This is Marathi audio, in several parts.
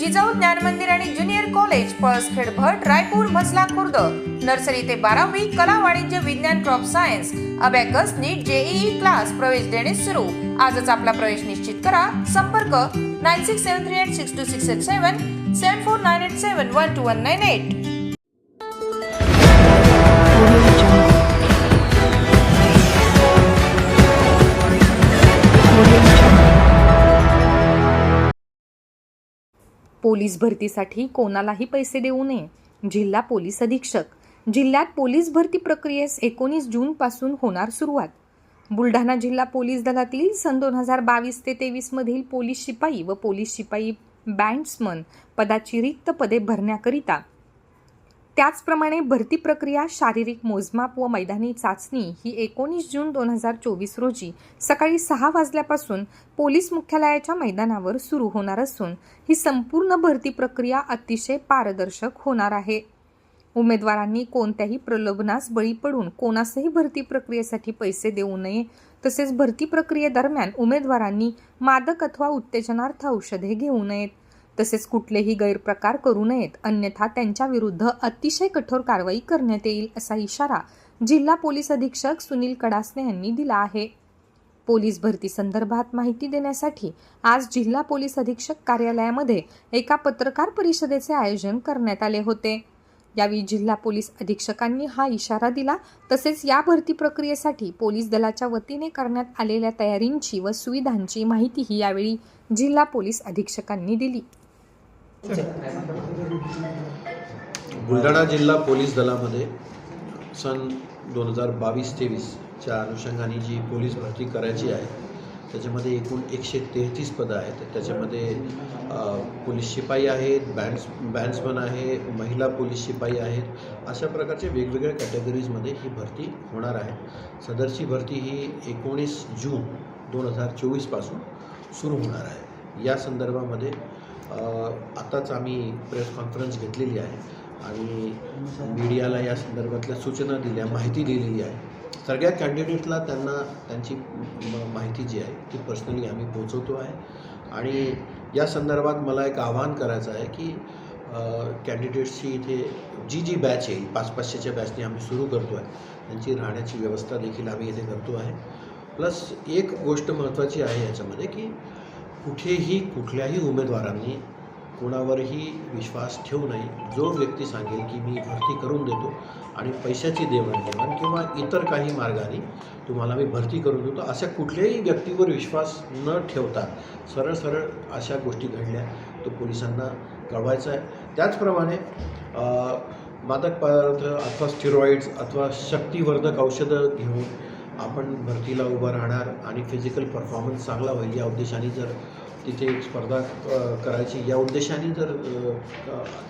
जिजाऊ ज्ञान मंदिर आणि junior college Palaskhed Bhat Raipur Masla Khurd. Nursery ते बारावी कला वाणिज्य विज्ञान crop science. Abacus NEET JEE class प्रवेश देणे सुरू. आजच आपला प्रवेश निश्चित करा. संपर्क nine six seven three eight six two six eight seven seven four nine eight seven one two one nine eight. Police भरतीसाठी कोणालाही पैसे देऊ नये. जिल्हा पोलीस अधीक्षक. जिल्ह्यात पोलीस भरती प्रक्रियेस एकोणीस जूनपासून होणार सुरुवात. बुलढाणा जिल्हा पोलीस दलातील सन दोन हजार बावीस ते तेवीसमधील पोलीस शिपाई व पोलीस शिपाई बँड्समन पदाची रिक्त पदे भरण्याकरिता त्याचप्रमाणे भरती प्रक्रिया शारीरिक मोजमाप व मैदानी चाचणी ही एकोणीस जून दोन हजार चोवीस रोजी सकाळी सहा वाजल्यापासून पोलीस मुख्यालयाच्या मैदानावर सुरू होणार असून ही संपूर्ण भरती प्रक्रिया अतिशय पारदर्शक होणार आहे. उमेदवारांनी कोणत्याही प्रलोभनास बळी पडून कोणासही भरती प्रक्रियेसाठी पैसे देऊ नये तसेच भरती प्रक्रियेदरम्यान उमेदवारांनी मादक अथवा उत्तेजनार्थ औषधे घेऊ नयेत. तसेच कुठलेही गैरप्रकार करू नयेत. अन्यथा त्यांच्याविरुद्ध अतिशय कठोर कारवाई करण्यात येईल असा इशारा जिल्हा पोलीस अधीक्षक सुनील कडासने यांनी दिला आहे. पोलीस भरती संदर्भात माहिती देण्यासाठी आज जिल्हा पोलीस अधीक्षक कार्यालयामध्ये एका पत्रकार परिषदेचे आयोजन करण्यात आले होते. यावेळी जिल्हा पोलीस अधीक्षकांनी हा इशारा दिला. तसेच या भरती प्रक्रियेसाठी पोलीस दलाच्या वतीने करण्यात आलेल्या तयारींची व सुविधांची माहितीही यावेळी जिल्हा पोलीस अधीक्षकांनी दिली. बुलढाणा जिल्हा पोलीस दलामध्ये सन दोन हजार बावीस तेवीसच्या अनुषंगाने जी पोलीस भरती करायची आहे त्याच्यामध्ये एकूण एकशे तेहतीस पदं आहेत. त्याच्यामध्ये पोलीस शिपाई आहेत बँड्स बँड्समन आहे महिला पोलीस शिपाई आहेत. अशा प्रकारचे वेगवेगळ्या कॅटेगरीजमध्ये ही भरती होणार आहे. सदरची भरती ही एकोणीस जून दोन हजार चोवीसपासून सुरू होणार आहे. या संदर्भामध्ये आत्ताच आम्ही प्रेस कॉन्फरन्स घेतलेली आहे आणि मीडियाला या संदर्भातल्या सूचना दिल्या माहिती दिलेली आहे. सगळ्या कॅन्डिडेटला त्यांना त्यांची म- माहिती जी आहे ती पर्सनली आम्ही पोचवतो आहे. आणि या संदर्भात मला एक आवाहन करायचं आहे की कॅन्डिडेट्सची इथे जी जी बॅच येईल पाच पाचशेच्या बॅचने आम्ही सुरू करतो आहे. त्यांची राहण्याची व्यवस्था देखील आम्ही इथे करतो आहे. प्लस एक गोष्ट महत्त्वाची आहे याच्यामध्ये की कुठेही कुठल्याही उमेदवारांनी कोणावरही विश्वास ठेवू नये. जो व्यक्ती सांगेल की मी भरती करून देतो आणि पैशाची देवाणघेवाण किंवा इतर काही मार्गाने तुम्हाला मी भरती करून देतो अशा कुठल्याही व्यक्तीवर विश्वास न ठेवता सरळ सरळ अशा गोष्टी घडल्या तो पोलिसांना कळवायचा आहे. त्याचप्रमाणे मादक पदार्थ अथवा स्टिरॉइड्स अथवा शक्तिवर्धक औषधं घेऊन आपण भरतीला उभं राहणार आणि फिजिकल परफॉर्मन्स चांगला होईल या उद्देशाने जर तिथे एक स्पर्धा करायची. या उद्देशाने जर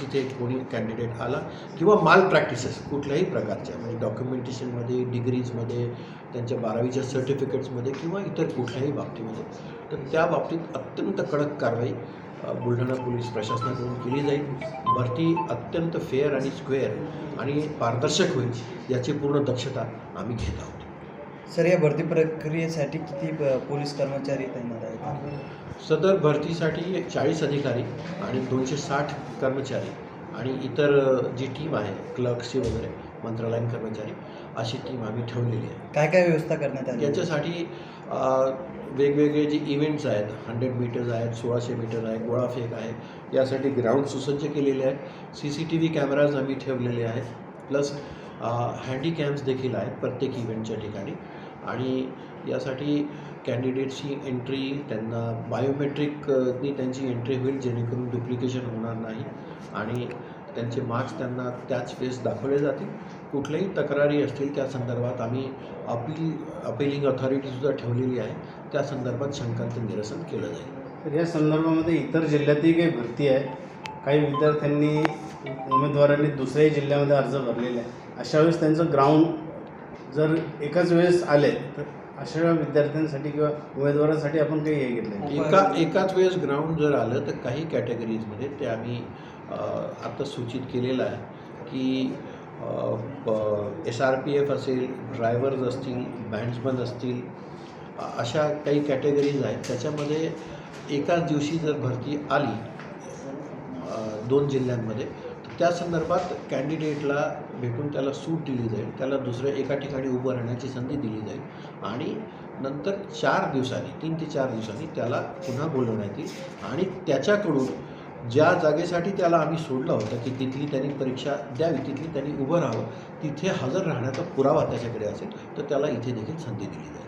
तिथे कोणी कॅन्डिडेट आला किंवा माल प्रॅक्टिसेस कुठल्याही प्रकारच्या म्हणजे डॉक्युमेंटेशनमध्ये डिग्रीजमध्ये त्यांच्या बारावीच्या सर्टिफिकेट्समध्ये किंवा इतर कुठल्याही बाबतीमध्ये तर त्या बाबतीत अत्यंत कडक कारवाई बुलढाणा पोलीस प्रशासनाकडून केली जाईल. भरती अत्यंत फेअर आणि स्क्वेअर आणि पारदर्शक होईल याची पूर्ण दक्षता आम्ही घेत आहोत. सर या भरती प्रक्रियेसाठी किती प- पोलीस कर्मचारी तैनात आहेत? सदर भरतीसाठी चाळीस अधिकारी आणि दोनशे साठ कर्मचारी आणि इतर जी टीम आहे क्लर्क्सची वगैरे मंत्रालयीन कर्मचारी अशी टीम आम्ही ठेवलेली आहे. काय काय व्यवस्था करण्यात आली? याच्यासाठी वेगवेगळे जे इव्हेंट्स आहेत हंड्रेड मीटर्स आहेत सोळाशे मीटर आहे गोळाफेक आहे यासाठी ग्राउंड सुसज्ज केलेले आहेत C C T V cameras आम्ही ठेवलेले आहेत प्लस हँडी कॅम्प्स देखील आहेत प्रत्येक इव्हेंटच्या ठिकाणी. आणि यासाठी कॅन्डिडेटची एंट्री त्यांना बायोमेट्रिकनी त्यांची एंट्री होईल जेणेकरून डुप्लिकेशन होणार नाही. आणि त्यांचे मार्क्स त्यांना त्याच वेळेस दाखवले जातील. कुठल्याही तक्रारी असतील त्या संदर्भात आम्ही अपील अपिलिंग ऑथॉरिटीसुद्धा ठेवलेली आहे. त्या संदर्भात शंकांचं निरसन केलं जाईल. तर या संदर्भामध्ये इतर जिल्ह्यातही काही भरती आहे. काही विद्यार्थ्यांनी उमेदवारांनी दुसऱ्याही जिल्ह्यामध्ये अर्ज भरलेले आहे. अशा वेळेस त्यांचं ग्राउंड जर एकाच वेळेस आले तर अशा विद्यार्थ्यांसाठी किंवा उमेदवारांसाठी आपण काही हे घेतलं एका एकाच वेळेस ग्राउंड जर आलं तर काही कॅटेगरीजमध्ये ते आम्ही अ, आता सूचित केलेलं आहे की एस आर पी एफ असेल ड्रायव्हर्स असतील बँड्समन असतील अशा काही कॅटेगरीज आहेत. त्याच्यामध्ये एकाच दिवशी जर भरती आली दोन जिल्ह्यांमध्ये त्या संदर्भात कॅन्डिडेटला भेटून त्याला सूट दिली जाईल. त्याला दुसऱ्या एका ठिकाणी उभं राहण्याची संधी दिली जाईल. आणि नंतर चार दिवसांनी तीन ते चार दिवसांनी त्याला पुन्हा बोलवण्यात येईल. आणि त्याच्याकडून ज्या जागेसाठी त्याला आम्ही सोडलं होतं की तिथली त्यांनी परीक्षा द्यावी तिथली त्यांनी उभं राहावं तिथे हजर राहण्याचा पुरावा त्याच्याकडे असेल तर त्याला इथे देखील संधी दिली जाईल.